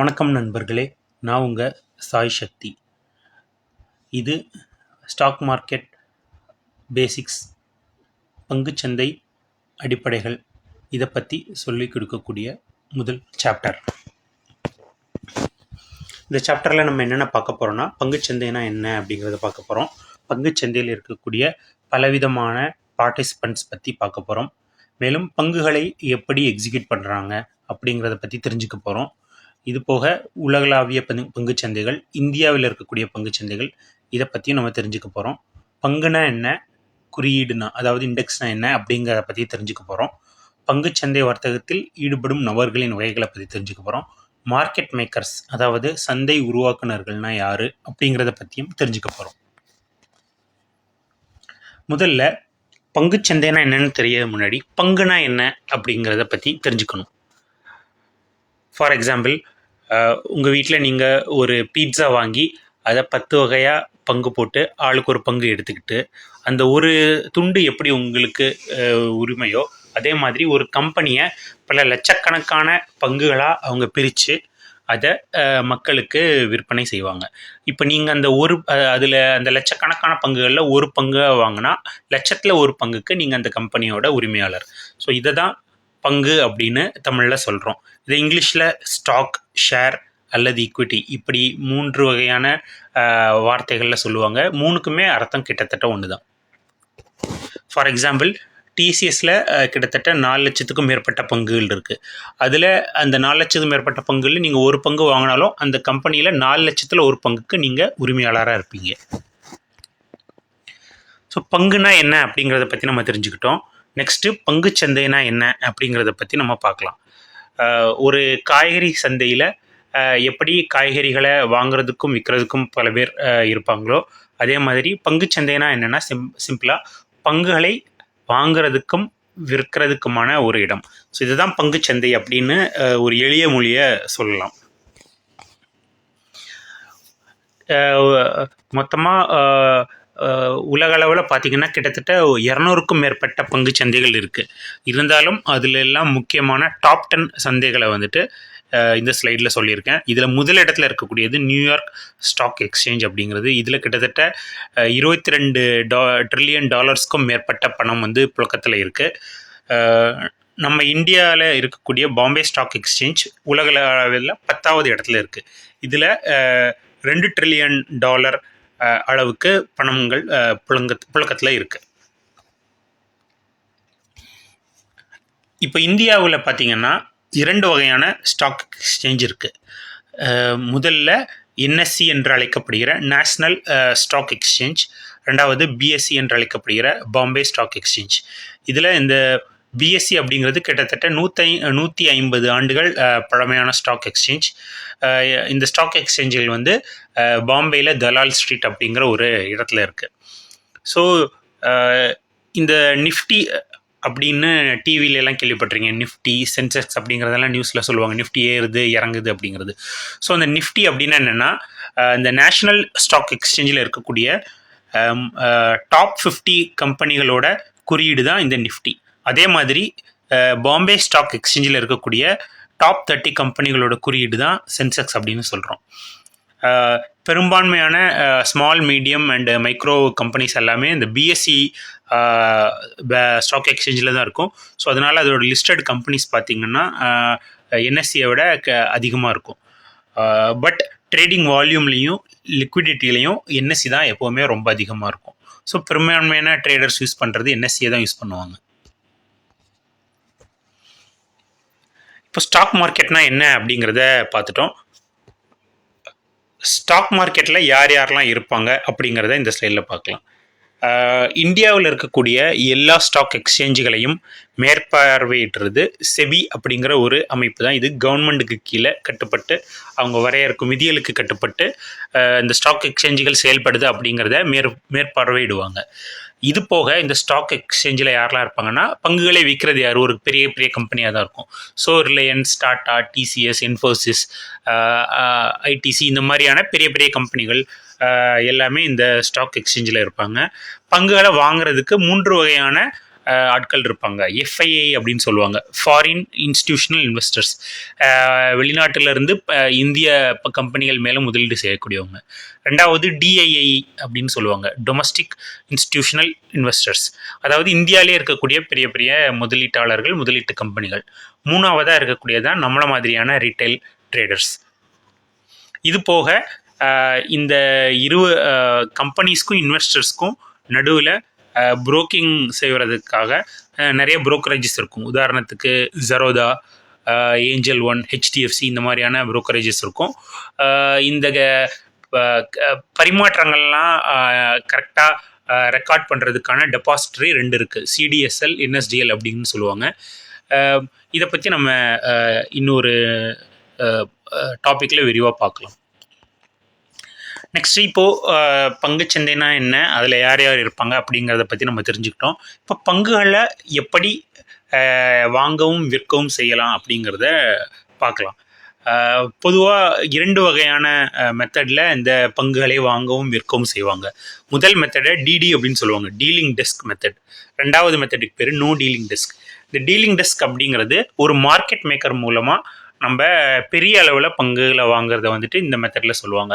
வணக்கம் நண்பர்களே. நான் உங்கள் சாய் சக்தி. இது ஸ்டாக் மார்க்கெட் பேசிக்ஸ் பங்குச்சந்தை அடிப்படைகள் இதை பற்றி சொல்லிக் கொடுக்கக்கூடிய முதல் சாப்டர் இந்த சாப்டரில் நம்ம என்னென்ன பார்க்க போகிறோம்னா பங்குச்சந்தைனா என்ன அப்படிங்கிறத பார்க்க போகிறோம் பங்குச்சந்தையில் இருக்கக்கூடிய பலவிதமான பார்ட்டிசிபெண்ட்ஸ் பற்றி பார்க்க போகிறோம் மேலும் பங்குகளை எப்படி எக்ஸிக்யூட் பண்ணுறாங்க அப்படிங்கிறத பற்றி தெரிஞ்சுக்க போகிறோம் இது போக உலகளாவிய பங்கு பங்குச்சந்தைகள் இந்தியாவில் இருக்கக்கூடிய பங்குச்சந்தைகள் இதை பற்றியும் நம்ம தெரிஞ்சுக்க போகிறோம் பங்குனா என்ன? குறியீடுனா அதாவது இண்டெக்ஸ்னா என்ன அப்படிங்கிறத பற்றி தெரிஞ்சுக்க போகிறோம் பங்குச்சந்தை வர்த்தகத்தில் ஈடுபடும் நபர்களின் வகைகளை பற்றி தெரிஞ்சுக்க போகிறோம் மார்க்கெட் மேக்கர்ஸ் அதாவது சந்தை உருவாக்குனர்கள்னா யார் அப்படிங்கிறத பற்றியும் தெரிஞ்சுக்க போகிறோம் முதல்ல பங்குச்சந்தைனா என்னன்னு தெரிய முன்னாடி பங்குனா என்ன அப்படிங்கிறத பற்றி தெரிஞ்சுக்கணும். ஃபார் எக்ஸாம்பிள் uh, உங்கள் வீட்டில் நீங்கள் ஒரு பீட்சா வாங்கி அதை பத்து வகையாக பங்கு போட்டு ஆளுக்கு ஒரு பங்கு எடுத்துக்கிட்டு அந்த ஒரு துண்டு எப்படி உங்களுக்கு uh, உரிமையோ அதே மாதிரி ஒரு கம்பெனியை பல லட்சக்கணக்கான பங்குகளாக அவங்க பிரித்து அதை uh, மக்களுக்கு விற்பனை செய்வாங்க. இப்போ நீங்கள் அந்த ஒரு அதில் அந்த லட்சக்கணக்கான பங்குகளில் ஒரு பங்கு வாங்கினா லட்சத்தில் ஒரு பங்குக்கு நீங்கள் அந்த கம்பெனியோட உரிமையாளர். ஸோ இதை தான் பங்கு அப்படின்னு தமிழில் சொல்கிறோம் இது இங்கிலீஷில் ஸ்டாக் ஷேர் அல்லது ஈக்விட்டி இப்படி மூன்று வகையான வார்த்தைகளில் சொல்லுவாங்க. மூணுக்குமே அர்த்தம் கிட்டத்தட்ட ஒன்று தான் ஃபார் எக்ஸாம்பிள் டிசிஎஸில் கிட்டத்தட்ட நாலு லட்சத்துக்கும் மேற்பட்ட பங்குகள் இருக்குது அதில் அந்த நாலு லட்சத்துக்கும் மேற்பட்ட பங்குகளில் நீங்கள் ஒரு பங்கு வாங்கினாலும் அந்த கம்பெனியில் நாலு லட்சத்தில் ஒரு பங்குக்கு நீங்கள் உரிமையாளராக இருப்பீங்க. ஸோ பங்குனா என்ன அப்படிங்கிறத பற்றி நம்ம தெரிஞ்சுக்கிட்டோம். நெக்ஸ்ட்டு பங்குச்சந்தைனா என்ன அப்படிங்கிறத பற்றி நம்ம பார்க்கலாம். ஒரு காய்கறி சந்தையில் எப்படி காய்கறிகளை வாங்குறதுக்கும் விற்கிறதுக்கும் பல பேர் இருப்பாங்களோ அதே மாதிரி பங்குச்சந்தைனா என்னென்னா சிம் சிம்பிளாக பங்குகளை வாங்குறதுக்கும் விற்கிறதுக்குமான ஒரு இடம். ஸோ இதுதான் பங்குச்சந்தை அப்படின்னு ஒரு எளிய மொழியை சொல்லலாம். மொத்தமாக உலக அளவில் பார்த்தீங்கன்னா கிட்டத்தட்ட இரநூறுக்கும் மேற்பட்ட பங்கு சந்தைகள் இருக்குது இருந்தாலும் அதில் எல்லாம் முக்கியமான டாப் டென் சந்தைகளை வந்துட்டு இந்த ஸ்லைடில் சொல்லியிருக்கேன். இதில் முதல் இருக்கக்கூடியது நியூயார்க் ஸ்டாக் எக்ஸ்சேஞ்ச் அப்படிங்கிறது. இதில் கிட்டத்தட்ட இருபத்தி ரெண்டு டா ட்ரில்லியன் டாலர்ஸ்க்கும் மேற்பட்ட பணம் வந்து புழக்கத்தில் இருக்குது நம்ம இந்தியாவில் இருக்கக்கூடிய பாம்பே ஸ்டாக் எக்ஸ்சேஞ்ச் உலக அளவில் பத்தாவது இடத்துல இருக்குது இதில் ரெண்டு ட்ரில்லியன் டாலர் அளவுக்கு பணங்கள் புழங்க புழக்கத்தில் இருக்குது இப்போ இந்தியாவில் பார்த்தீங்கன்னா இரண்டு வகையான ஸ்டாக் எக்ஸ்சேஞ்ச் இருக்குது முதல்ல என்எஸ்சி என்று அழைக்கப்படுகிற நேஷ்னல் ஸ்டாக் எக்ஸ்சேஞ்ச் ரெண்டாவது பிஎஸ்சி என்று அழைக்கப்படுகிற பாம்பே ஸ்டாக் எக்ஸ்சேஞ்ச் இதில் இந்த பிஎஸ்சி அப்படிங்கிறது கிட்டத்தட்ட நூற்றி நூற்றி ஐம்பது ஆண்டுகள் பழமையான ஸ்டாக் எக்ஸ்சேஞ்ச் இந்த ஸ்டாக் எக்ஸ்சேஞ்சில் வந்து பாம்பேயில் தலால் ஸ்ட்ரீட் அப்படிங்கிற ஒரு இடத்துல இருக்குது ஸோ இந்த நிஃப்டி அப்படின்னு டிவிலெலாம் கேள்விப்பட்டிருக்கீங்க. நிஃப்டி சென்செக்ஸ் அப்படிங்கிறதெல்லாம் நியூஸில் சொல்லுவாங்க. நிஃப்டி ஏறுது இறங்குது அப்படிங்கிறது. ஸோ அந்த நிஃப்டி அப்படின்னா என்னென்னா இந்த நேஷ்னல் ஸ்டாக் எக்ஸ்சேஞ்சில் இருக்கக்கூடிய டாப் ஃபிஃப்டி கம்பெனிகளோட குறியீடு தான் இந்த நிஃப்டி அதே மாதிரி பாம்பே ஸ்டாக் எக்ஸ்சேஞ்சில் இருக்கக்கூடிய டாப் தேர்ட்டி கம்பெனிகளோட குறியீடு தான் சென்செக்ஸ் அப்படின்னு சொல்கிறோம் பெரும்பான்மையான small medium and micro companies எல்லாமே இந்த பிஎஸ்சி ஸ்டாக் எக்ஸ்சேஞ்சில் தான் இருக்கும். ஸோ அதனால் அதோட லிஸ்டட் கம்பெனிஸ் பார்த்திங்கன்னா என்எஸ்சியை விட க அதிகமாக இருக்கும். பட் ட்ரேடிங் வால்யூம்லேயும் லிக்விடிட்டிலையும் என்எஸ்சி தான் எப்போவுமே ரொம்ப அதிகமாக இருக்கும். ஸோ பெரும்பான்மையான ட்ரேடர்ஸ் யூஸ் பண்ணுறது என்எஸ்சியை தான் யூஸ் பண்ணுவாங்க. இப்போ ஸ்டாக் மார்க்கெட்னா என்ன அப்படிங்கிறத பார்த்துட்டோம். ஸ்டாக் மார்க்கெட்டில் யார் யாரெல்லாம் இருப்பாங்க அப்படிங்கிறத இந்த ஸ்லைடில் பார்க்கலாம். இந்தியாவில் இருக்கக்கூடிய எல்லா ஸ்டாக் எக்ஸ்சேஞ்சுகளையும் மேற்பார்வையிடுறது செபி அப்படிங்கிற ஒரு அமைப்பு தான். இது கவர்மெண்ட்டுக்கு கீழே கட்டுப்பட்டு அவங்க வரையறுக்கும் விதிகளுக்கு கட்டுப்பட்டு இந்த ஸ்டாக் எக்ஸ்சேஞ்சுகள் செயல்படுது அப்படிங்கிறத மேற் மேற்பார்வையிடுவாங்க. இது போக இந்த ஸ்டாக் எக்ஸ்சேஞ்சில் யாரெல்லாம் இருப்பாங்கன்னா பங்குகளை விற்கிறது யார்? ஒரு பெரிய பெரிய கம்பெனியாக தான் இருக்கும். So Reliance Tata TCS Infosys ITC இந்த மாதிரியான பெரிய பெரிய கம்பெனிகள் எல்லாமே இந்த ஸ்டாக் எக்ஸ்சேஞ்சில் இருப்பாங்க. பங்குகளை வாங்குறதுக்கு மூன்று வகையான ஆட்கள் இருப்பாங்க. எஃப்ஐஐ அப்படின்னு சொல்லுவாங்க. ஃபாரின் இன்ஸ்டிடியூஷனல் இன்வெஸ்டர்ஸ் வெளிநாட்டிலிருந்து இந்திய கம்பெனிகள் மேலே முதலீடு செய்யக்கூடியவங்க. ரெண்டாவது டிஐஐ அப்படின்னு சொல்லுவாங்க. டொமஸ்டிக் இன்ஸ்டிடியூஷனல் இன்வெஸ்டர்ஸ் அதாவது இந்தியாவிலே இருக்கக்கூடிய பெரிய பெரிய முதலீட்டாளர்கள் முதலீட்டு கம்பெனிகள். மூணாவதாக இருக்கக்கூடியதான் நம்மள மாதிரியான ரீட்டைல் ட்ரேடர்ஸ் இது போக இந்த இரு கம்பெனிஸ்க்கும் இன்வெஸ்டர்ஸ்க்கும் நடுவில் புரோக்கிங் செய்வதற்காக நிறைய புரோக்கரேஜஸ் இருக்கும். உதாரணத்துக்கு ஜரோதா ஏஞ்சல் ஒன் ஹெச்டிஎஃப்சி இந்த மாதிரியான புரோக்கரேஜஸ் இருக்கும். இந்த க- ப- க- பரிமாற்றங்கள்லாம் கரெக்டாக ரெக்கார்ட் பண்ணுறதுக்கான டெபாசிட்டரி ரெண்டு இருக்குது சிடிஎஸ்எல் என்எஸ்டிஎல் அப்படின்னு சொல்லுவாங்க. இதை பற்றி நம்ம இன்னொரு டாப்பிக்கில் விரிவாக பார்க்கலாம். நெக்ஸ்ட் இப்போது பங்குச்சந்தைனா என்ன? அதில் யார் யார் இருப்பாங்க? அப்படிங்கிறத பற்றி நம்ம தெரிஞ்சுக்கிட்டோம். இப்போ பங்குகளை எப்படி வாங்கவும் விற்கவும் செய்யலாம் அப்படிங்கிறத பார்க்கலாம். பொதுவாக இரண்டு வகையான மெத்தடில் இந்த பங்குகளை வாங்கவும் விற்கவும் செய்வாங்க. முதல் மெத்தடை டிடி அப்படின்னு சொல்லுவாங்க. டீலிங் டெஸ்க் மெத்தட் ரெண்டாவது மெத்தடுக்கு பேர் நோ டீலிங் டெஸ்க் இந்த டீலிங் டெஸ்க் அப்படிங்கிறது ஒரு மார்க்கெட் மேக்கர் மூலமாக நம்ம பெரிய அளவில் பங்குகளை வாங்குறத வந்துட்டு இந்த மெத்தடில் சொல்லுவாங்க.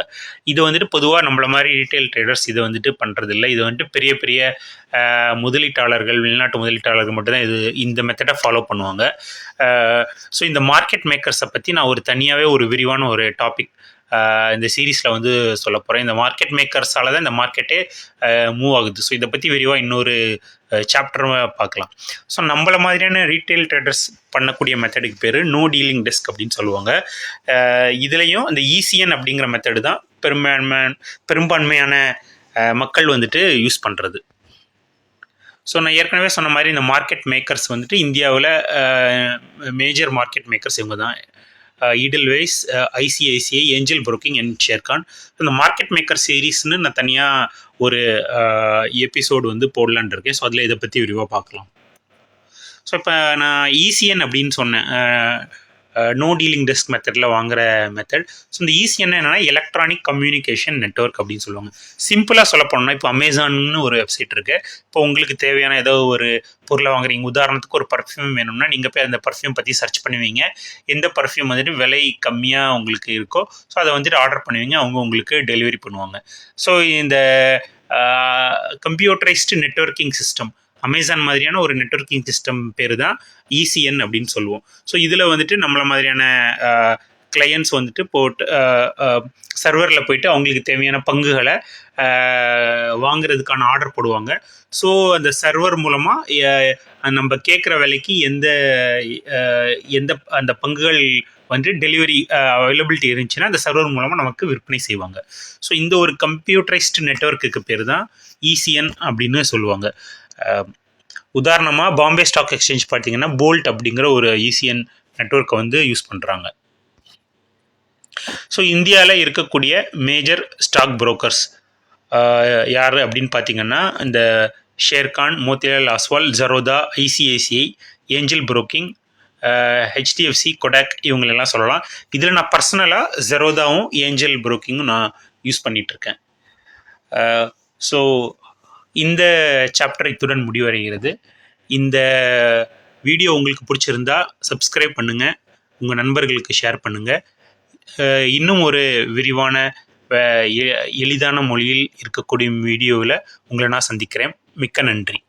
இது வந்துட்டு பொதுவாக நம்மள மாதிரி ரீட்டைல் ட்ரேடர்ஸ் இதை வந்துட்டு பண்ணுறதில்ல இது வந்துட்டு பெரிய பெரிய முதலீட்டாளர்கள் வெளிநாட்டு முதலீட்டாளர்கள் மட்டும்தான் இது இந்த மெத்தடை ஃபாலோ பண்ணுவாங்க. ஸோ இந்த மார்க்கெட் மேக்கர்ஸை பற்றி நான் ஒரு தனியாகவே ஒரு விரிவான ஒரு டாபிக் இந்த சீரீஸில் வந்து சொல்ல போகிறேன் இந்த மார்க்கெட் மேக்கர்ஸால் தான் இந்த மார்க்கெட்டே மூவ் ஆகுது. ஸோ இதை பற்றி விரிவாக இன்னொரு சாப்டரும் பார்க்கலாம். ஸோ நம்மள மாதிரியான ரீட்டைல் ட்ரேடர்ஸ் பண்ணக்கூடிய மெத்தடுக்கு பேர் நோ டீலிங் டெஸ்க் அப்படின்னு சொல்லுவாங்க. இதுலேயும் இந்த ஈசிஎன் அப்படிங்கிற மெத்தடு தான் பெரும்பான்மை பெரும்பான்மையான மக்கள் வந்துட்டு யூஸ் பண்ணுறது ஸோ நான் ஏற்கனவே சொன்ன மாதிரி இந்த மார்க்கெட் மேக்கர்ஸ் வந்துட்டு இந்தியாவில் மேஜர் மார்க்கெட் மேக்கர்ஸ் இவங்க தான் Edelweiss ICICI Angel Broking and Sharekhan இந்த மார்க்கெட் மேக்கர் சீரீஸ்னு நான் தனியாக ஒரு எபிசோடு வந்து போடலான்னு இருக்கேன். ஸோ அதில் இதை பற்றி விரிவாக பார்க்கலாம். ஸோ இப்போ நான் ஈசிஎன் அப்படின்னு சொன்னேன். நோ டீலிங் டெஸ்க் மெத்தடில் வாங்குற மெத்தட் ஸோ இந்த ஈஸியாக என்னென்னா எலக்ட்ரானிக் கம்யூனிகேஷன் நெட்வொர்க் அப்படின்னு சொல்லுவாங்க. சிம்பிளாக சொல்ல போனோம்னா இப்போ அமேசான்னு ஒரு வெப்சைட் இருக்குது இப்போ உங்களுக்கு தேவையான ஏதோ ஒரு பொருளை வாங்குறீங்க. உதாரணத்துக்கு ஒரு பர்ஃப்யூம் வேணும்னா நீங்கள் போய் அந்த பர்ஃப்யூம் பற்றி சர்ச் பண்ணுவீங்க. எந்த பர்ஃப்யூம் வந்துட்டு விலை கம்மியாக உங்களுக்கு இருக்கோ ஸோ அதை வந்துட்டு ஆர்டர் பண்ணுவீங்க. அவங்க உங்களுக்கு டெலிவரி பண்ணுவாங்க. ஸோ இந்த கம்ப்யூட்டரைஸ்டு நெட்வொர்க்கிங் சிஸ்டம் அமேசான் மாதிரியான ஒரு நெட்வொர்க்கிங் சிஸ்டம் பேர் தான் இசிஎன் அப்படின்னு சொல்லுவோம். ஸோ இதில் வந்துட்டு நம்மள மாதிரியான கிளையன்ஸ் வந்துட்டு போட்டு சர்வரில் போயிட்டு அவங்களுக்கு தேவையான பங்குகளை வாங்குறதுக்கான ஆர்டர் போடுவாங்க. ஸோ அந்த சர்வர் மூலமாக நம்ம கேட்குற விலைக்கு எந்த எந்த அந்த பங்குகள் வந்து டெலிவரி அவைலபிலிட்டி இருந்துச்சுன்னா அந்த சர்வர் மூலமாக நமக்கு விற்பனை செய்வாங்க. ஸோ இந்த ஒரு கம்ப்யூட்டரைஸ்டு நெட்வொர்க்குக்கு பேர் தான் இசிஎன் அப்படின்னு சொல்லுவாங்க. உதாரணமாக பாம்பே ஸ்டாக் எக்ஸ்சேஞ்ச் பார்த்தீங்கன்னா போல்ட் அப்படிங்கிற ஒரு ஈசியன் நெட்வொர்க்கை வந்து யூஸ் பண்ணுறாங்க ஸோ இந்தியாவில் இருக்கக்கூடிய மேஜர் ஸ்டாக் புரோக்கர்ஸ் யார் அப்படின்னு பார்த்தீங்கன்னா இந்த Sharekhan Motilal Oswal Zerodha ICICI Angel Broking HDFC Kotak இவங்களெல்லாம் சொல்லலாம். இதில் நான் பர்சனலாக ஜெரோதாவும் ஏஞ்சல் புரோக்கிங்கும் நான் யூஸ் பண்ணிகிட்ருக்கேன் ஸோ இந்த சாப்டர் இத்துடன் முடிவடைகிறது. இந்த வீடியோ உங்களுக்கு பிடிச்சிருந்தா சப்ஸ்கிரைப் பண்ணுங்கள் உங்கள் நண்பர்களுக்கு ஷேர் பண்ணுங்கள் இன்னும் ஒரு விரிவான எ- எளிதான மொழியில் இருக்கக்கூடிய வீடியோவில் உங்களை நான் சந்திக்கிறேன். மிக்க நன்றி.